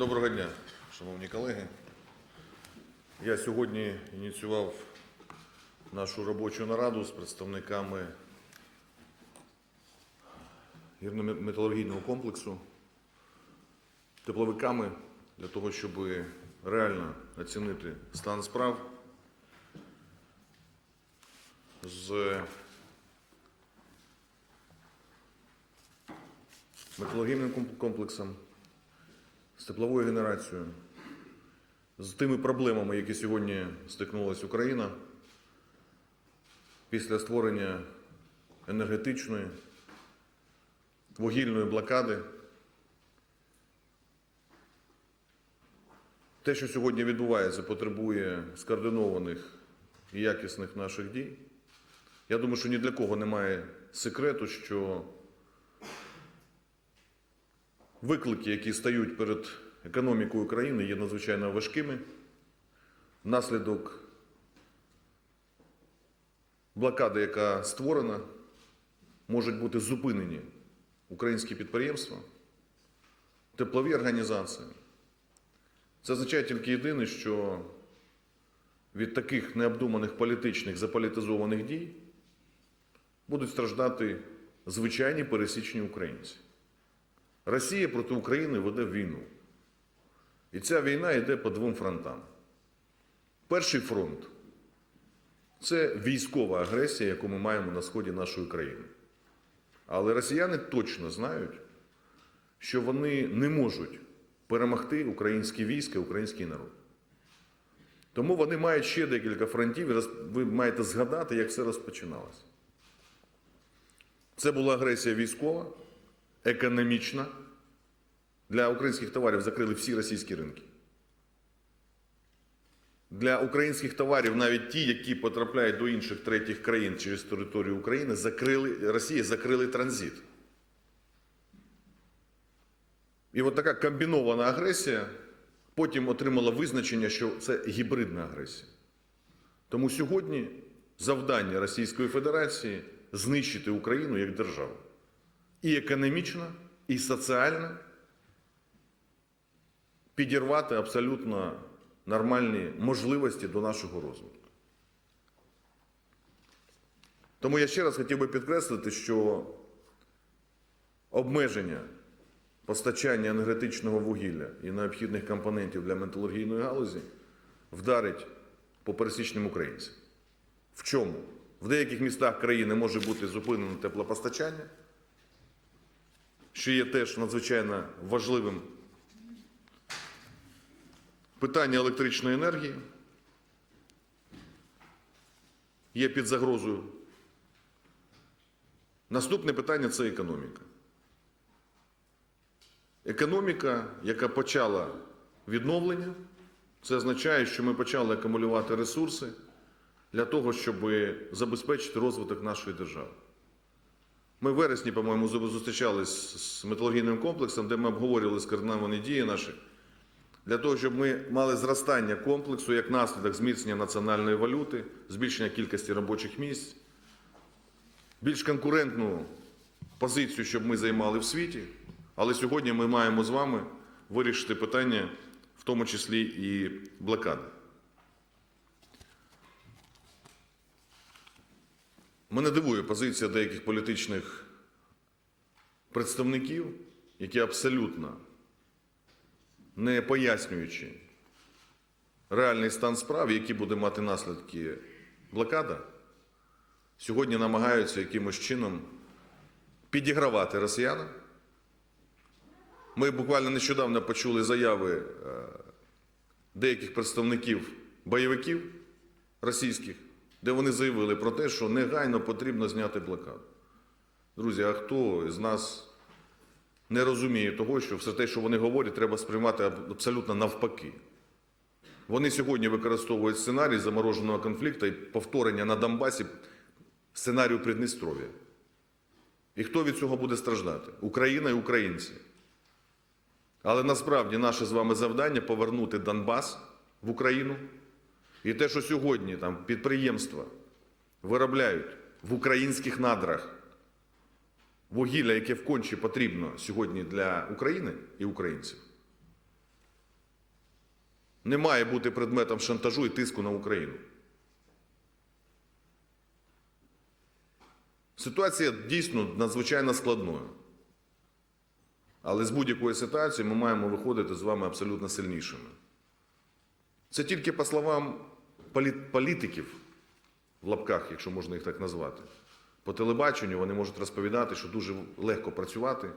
Доброго дня, шановні колеги. Я сьогодні ініціював нашу робочу нараду з представниками гірно-металургійного комплексу, тепловиками для того, щоб реально оцінити стан справ з металургійним комплексом, з тепловою генерацією, з тими проблемами, які сьогодні стикнулася Україна після створення енергетичної, вугільної блокади. Те, що сьогодні відбувається, потребує скоординованих і якісних наших дій. Я думаю, що ні для кого немає секрету, що Виклики, які стають перед економікою України, є надзвичайно важкими. Внаслідок блокади, яка створена, можуть бути зупинені українські підприємства, теплові організації. Це означає тільки єдине, що від таких необдуманих політичних заполітизованих дій будуть страждати звичайні пересічні українці. Росія проти України веде війну. І ця війна йде по двом фронтам. Перший фронт це військова агресія, яку ми маємо на сході нашої країни. Але росіяни точно знають, що вони не можуть перемогти українські війська, український народ. Тому вони мають ще декілька фронтів, і ви маєте згадати, як все розпочиналося. Це була агресія військова, економічна. Для українських товарів закрили всі російські ринки. Для українських товарів, навіть ті, які потрапляють до інших третіх країн через територію України, закрили, Росія закрили транзит. І от така комбінована агресія потім отримала визначення, що це гібридна агресія. Тому сьогодні завдання Російської Федерації знищити Україну як державу. І економічно, і соціально підірвати абсолютно нормальні можливості до нашого розвитку. Тому я ще раз хотів би підкреслити, що обмеження постачання енергетичного вугілля і необхідних компонентів для металургійної галузі вдарить по пересічним українцям. В чому? В деяких містах країни може бути зупинено теплопостачання, що є теж надзвичайно важливим Питання електричної енергії є під загрозою. Наступне питання це економіка. Економіка, яка почала відновлення, це означає, що ми почали акумулювати ресурси для того, щоб забезпечити розвиток нашої держави. Ми в вересні, по-моєму, зустрічались з металургійним комплексом, де ми обговорювали скоординовані дії наші для того, щоб ми мали зростання комплексу як наслідок зміцнення національної валюти, збільшення кількості робочих місць, більш конкурентну позицію, щоб ми займали в світі. Але сьогодні ми маємо з вами вирішити питання, в тому числі і блокади. Мене дивує позиція деяких політичних представників, які абсолютно не пояснюючи реальний стан справ, які буде мати наслідки блокада, сьогодні намагаються якимось чином підігравати росіянам. Ми буквально нещодавно почули заяви е, деяких представників бойовиків російських, де вони заявили про те, що негайно потрібно зняти блокаду. Друзі, а хто з нас не розуміє того, що все те, що вони говорять, треба сприймати абсолютно навпаки. Вони сьогодні використовують сценарій замороженого конфлікту і повторення на Донбасі сценарію Придністров'я. І хто від цього буде страждати? Україна і українці. Але насправді наше з вами завдання повернути Донбас в Україну. І те, що сьогодні там підприємства виробляють в українських надрах вугілля, яке вконче потрібно сьогодні для України і українців, не має бути предметом шантажу і тиску на Україну. Ситуація дійсно надзвичайно складною. Але з будь-якої ситуації ми маємо виходити з вами абсолютно сильнішими. Це тільки по словам політиків, в лапках, якщо можна їх так назвати. По телебаченню вони можуть розповідати, що дуже легко працювати,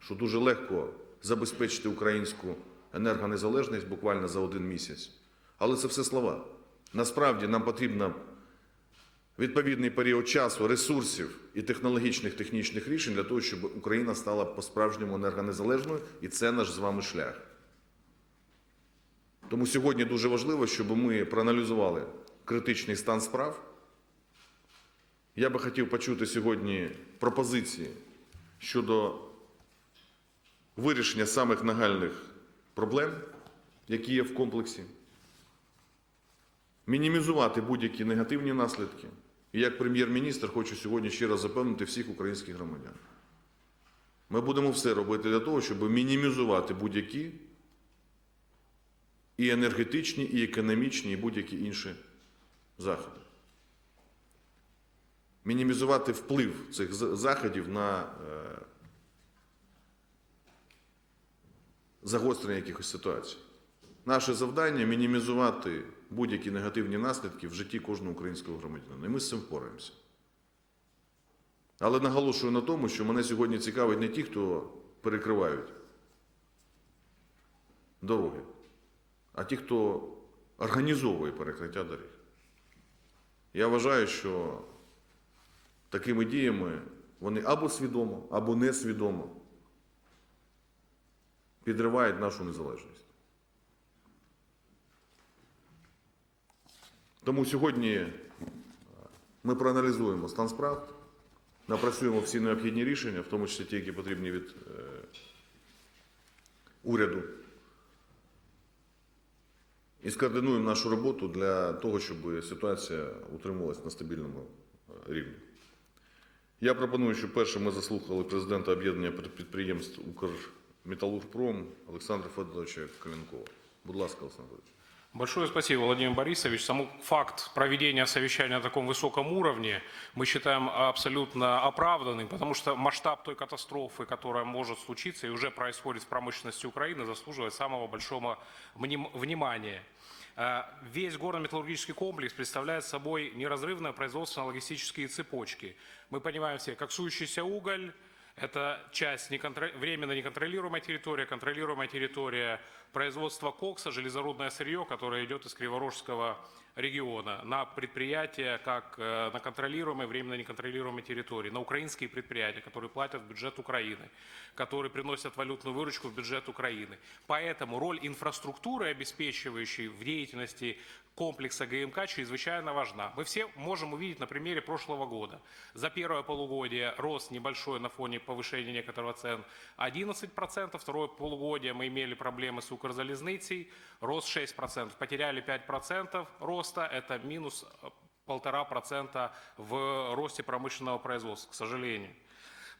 що дуже легко забезпечити українську енергонезалежність буквально за один місяць. Але це все слова. Насправді нам потрібно відповідний період часу, ресурсів і технологічних технічних рішень для того, щоб Україна стала по-справжньому енергонезалежною, і це наш з вами шлях. Тому сьогодні дуже важливо, щоб ми проаналізували критичний стан справ. Я би хотів почути сьогодні пропозиції щодо вирішення самих нагальних проблем, які є в комплексі, мінімізувати будь-які негативні наслідки. І як прем'єр-міністр хочу сьогодні ще раз запевнити всіх українських громадян. Ми будемо все робити для того, щоб мінімізувати будь-які і енергетичні, і економічні, і будь-які інші заходи. Мінімізувати вплив цих заходів на е, загострення якихось ситуацій. Наше завдання мінімізувати будь-які негативні наслідки в житті кожного українського громадянина. І ми з цим впораємося. Але наголошую на тому, що мене сьогодні цікавить не ті, хто перекривають дороги, а ті, хто організовує перекриття доріг. Я вважаю, що такими діями вони або свідомо, або несвідомо підривають нашу незалежність. Тому сьогодні ми проаналізуємо стан справ, напрацюємо всі необхідні рішення, в тому числі ті, які потрібні від е, уряду, і скоординуємо нашу роботу для того, щоб ситуація утримувалась на стабільному е, рівні. Я пропоную, щоб перше ми заслухали президента об'єднання підприємств Укрметалургпром Олександра Федоровича Калінкова. Будь ласка, Олександр Федорович. Большое спасибо, Владимир Борисович. Сам факт проведения совещания на таком высоком уровне мы считаем абсолютно оправданным, потому что масштаб той катастрофы, которая может случиться и уже происходит в промышленности Украины, заслуживает самого большого вним- внимания. Э, Весь горно-металлургический комплекс представляет собой неразрывные производственно-логистические цепочки. Мы понимаем все, коксующийся уголь, это часть неконтро- временно неконтролируемая территория, контролируемая территория производства кокса, железорудное сырье, которое идет из Криворожского региона на предприятия, как э, на контролируемой, временно неконтролируемой территории, на украинские предприятия, которые платят в бюджет Украины, которые приносят валютную выручку в бюджет Украины. Поэтому роль инфраструктуры, обеспечивающей в деятельности комплекса ГМК чрезвычайно важна. Мы все можем увидеть на примере прошлого года. За первое полугодие рост небольшой на фоне повышения некоторого цен 11%, второе полугодие мы имели проблемы с Укрзалезницей, рост 6%, потеряли 5% роста, это минус э, полтора процента в росте промышленного производства, к сожалению.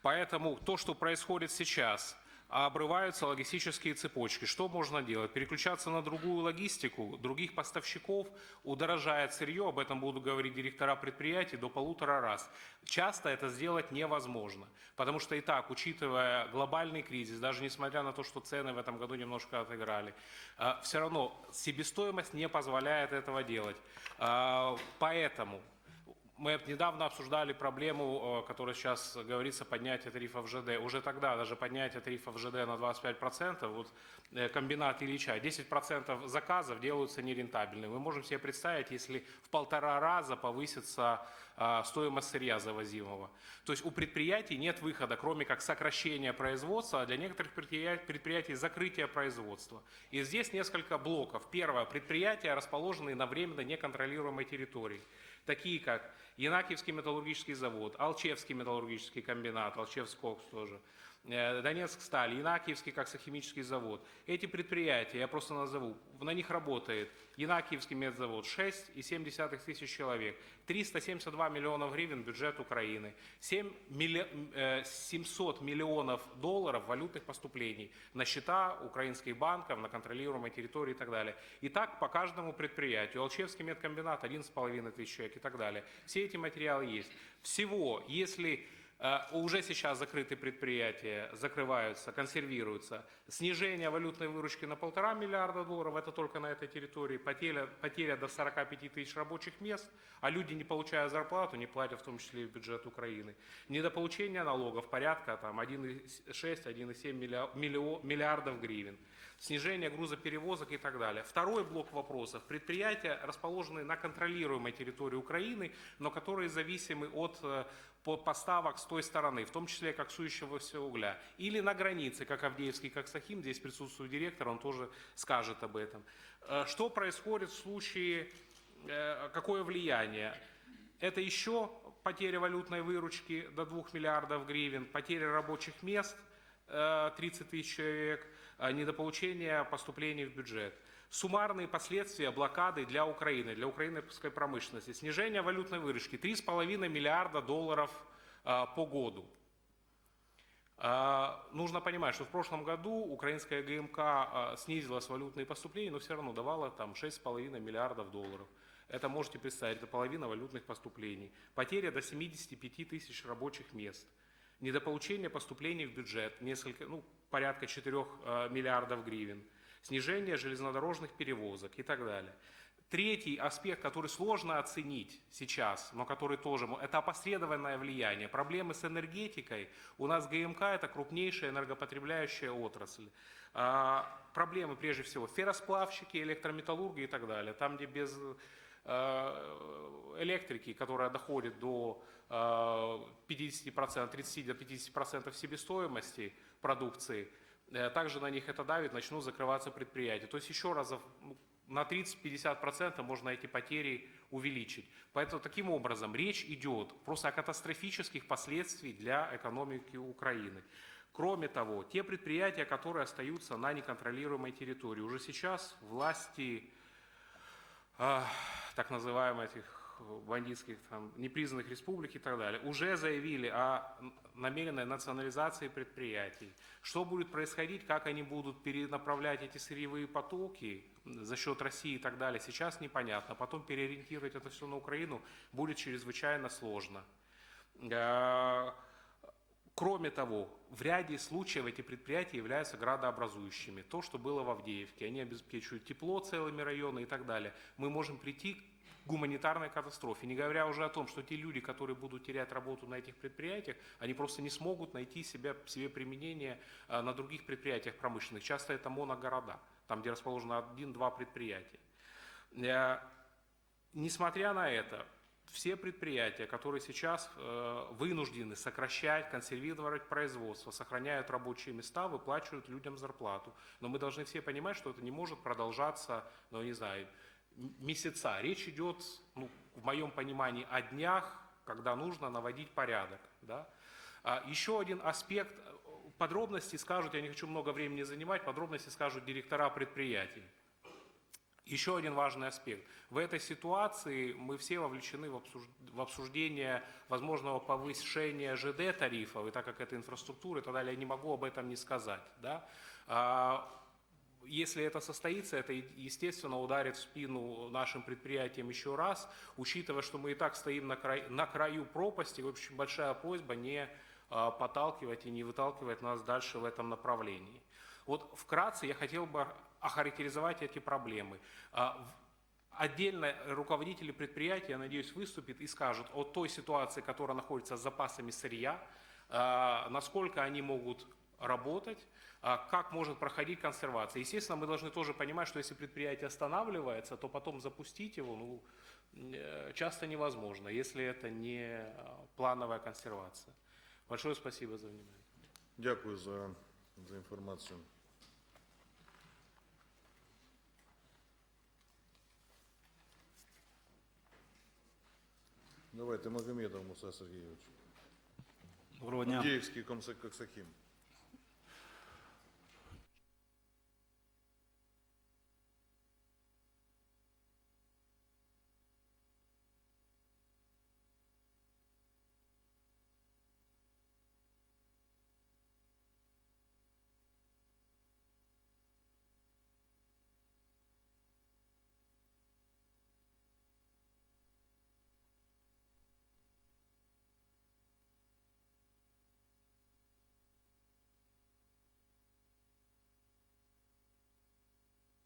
Поэтому то, что происходит сейчас, обрываются логистические цепочки. Что можно делать? Переключаться на другую логистику, других поставщиков, удорожает сырье, об этом будут говорить директора предприятий, до полутора раз. Часто это сделать невозможно, потому что и так, учитывая глобальный кризис, даже несмотря на то, что цены в этом году немножко отыграли, все равно себестоимость не позволяет этого делать. Э, Поэтому мы недавно обсуждали проблему, которая сейчас говорится, поднятие тарифов ЖД. Уже тогда даже поднятие тарифов ЖД на 25%, вот э, комбинат Ильича, 10% заказов делаются нерентабельными. Мы можем себе представить, если в полтора раза повысится э, стоимость сырья завозимого. То есть у предприятий нет выхода, кроме как сокращения производства, а для некоторых предприятий закрытие производства. И здесь несколько блоков. Первое. Предприятия, расположенные на временно неконтролируемой территории такие как Янакиевский металлургический завод, Алчевский металлургический комбинат, Алчевскокс тоже, Донецк сталь, Янакиевский коксохимический завод. Эти предприятия, я просто назову, на них работает Янакиевский медзавод 6,7 тысяч человек, 372 миллионов гривен бюджет Украины, 7 милли- э, 700 миллионов долларов валютных поступлений на счета украинских банков, на контролируемой территории и так далее. И так по каждому предприятию. Алчевский медкомбинат 1,5 тысяч человек и так далее. Все эти материалы есть. Всего, если Э, Уже сейчас закрытые предприятия закрываются, консервируются. Снижение валютной выручки на полтора миллиарда долларов, это только на этой территории. Потеря, потеря до 45 тысяч рабочих мест, а люди, не получая зарплату, не платят в том числе и в бюджет Украины. Недополучение налогов порядка там, 1,6-1,7 миллиа- миллио- миллиардов гривен. Снижение грузоперевозок и так далее. Второй блок вопросов. Предприятия, расположенные на контролируемой территории Украины, но которые зависимы от э, по- поставок с той стороны, в том числе коксующегося угля. Или на границе, как Авдеевский, как Сахим, здесь присутствует директор, он тоже скажет об этом. Э, Что происходит в случае, э, какое влияние? Это еще потеря валютной выручки до 2 миллиардов гривен, потеря рабочих мест э, 30 тысяч человек, недополучение поступлений в бюджет. Суммарные последствия блокады для Украины, для украинской промышленности. Снижение валютной выручки 3,5 миллиарда долларов э, по году. А, Нужно понимать, что в прошлом году украинская ГМК снизилась валютные поступления, но все равно давала там 6,5 миллиардов долларов. Это можете представить, это половина валютных поступлений. Потеря до 75 тысяч рабочих мест. Недополучение поступлений в бюджет, несколько, ну, порядка 4 а, миллиардов гривен. Снижение железнодорожных перевозок и так далее. Третий аспект, который сложно оценить сейчас, но который тоже, это опосредованное влияние. Проблемы с энергетикой. У нас ГМК это крупнейшая энергопотребляющая отрасль. А, проблемы прежде всего ферросплавщики, электрометаллурги и так далее. Там, где без э, электрики, которая доходит до э, 50%, 30 до 50% себестоимости продукции, Э, Также на них это давит, начнут закрываться предприятия. То есть еще раз ну, на 30-50% можно эти потери увеличить. Поэтому таким образом речь идет просто о катастрофических последствиях для экономики Украины. Кроме того, те предприятия, которые остаются на неконтролируемой территории, уже сейчас власти так называемых этих бандитских, там, непризнанных республик и так далее, уже заявили о намеренной национализации предприятий. Что будет происходить, как они будут перенаправлять эти сырьевые потоки за счет России и так далее, сейчас непонятно. Потом переориентировать это все на Украину будет чрезвычайно сложно. Кроме того, в ряде случаев эти предприятия являются градообразующими. То, что было в Авдеевке, они обеспечивают тепло целыми районами и так далее. Мы можем прийти к гуманитарной катастрофе, не говоря уже о том, что те люди, которые будут терять работу на этих предприятиях, они просто не смогут найти себя, себе применение а, на других предприятиях промышленных. Часто это моногорода, там, где расположено один-два предприятия. Э, Несмотря на это, все предприятия, которые сейчас э, вынуждены сокращать, консервировать производство, сохраняют рабочие места, выплачивают людям зарплату. Но мы должны все понимать, что это не может продолжаться, ну, не знаю, месяца. Речь идет, ну, в моем понимании, о днях, когда нужно наводить порядок. Да? А Еще один аспект, э, подробности скажут, я не хочу много времени занимать, подробности скажут директора предприятий. Еще один важный аспект. В этой ситуации мы все вовлечены в обсуж- в обсуждение возможного повышения ЖД-тарифов, и так как это инфраструктура и так далее, я не могу об этом не сказать. Да? А, Если это состоится, это, естественно, ударит в спину нашим предприятиям еще раз, учитывая, что мы и так стоим на, край- на краю пропасти, в общем, большая просьба не а, подталкивать и не выталкивать нас дальше в этом направлении. Вот вкратце я хотел бы охарактеризовать эти проблемы. А, Отдельно руководители предприятия, я надеюсь, выступят и скажут о той ситуации, которая находится с запасами сырья, а, насколько они могут работать, а, как может проходить консервация. Естественно, мы должны тоже понимать, что если предприятие останавливается, то потом запустить его ну, э, часто невозможно, если это не а, плановая консервация. Большое спасибо за внимание. Дякую за, за інформацію. Давайте Магомедов Муса Сергійович. Доброго дня. Київський комсахім.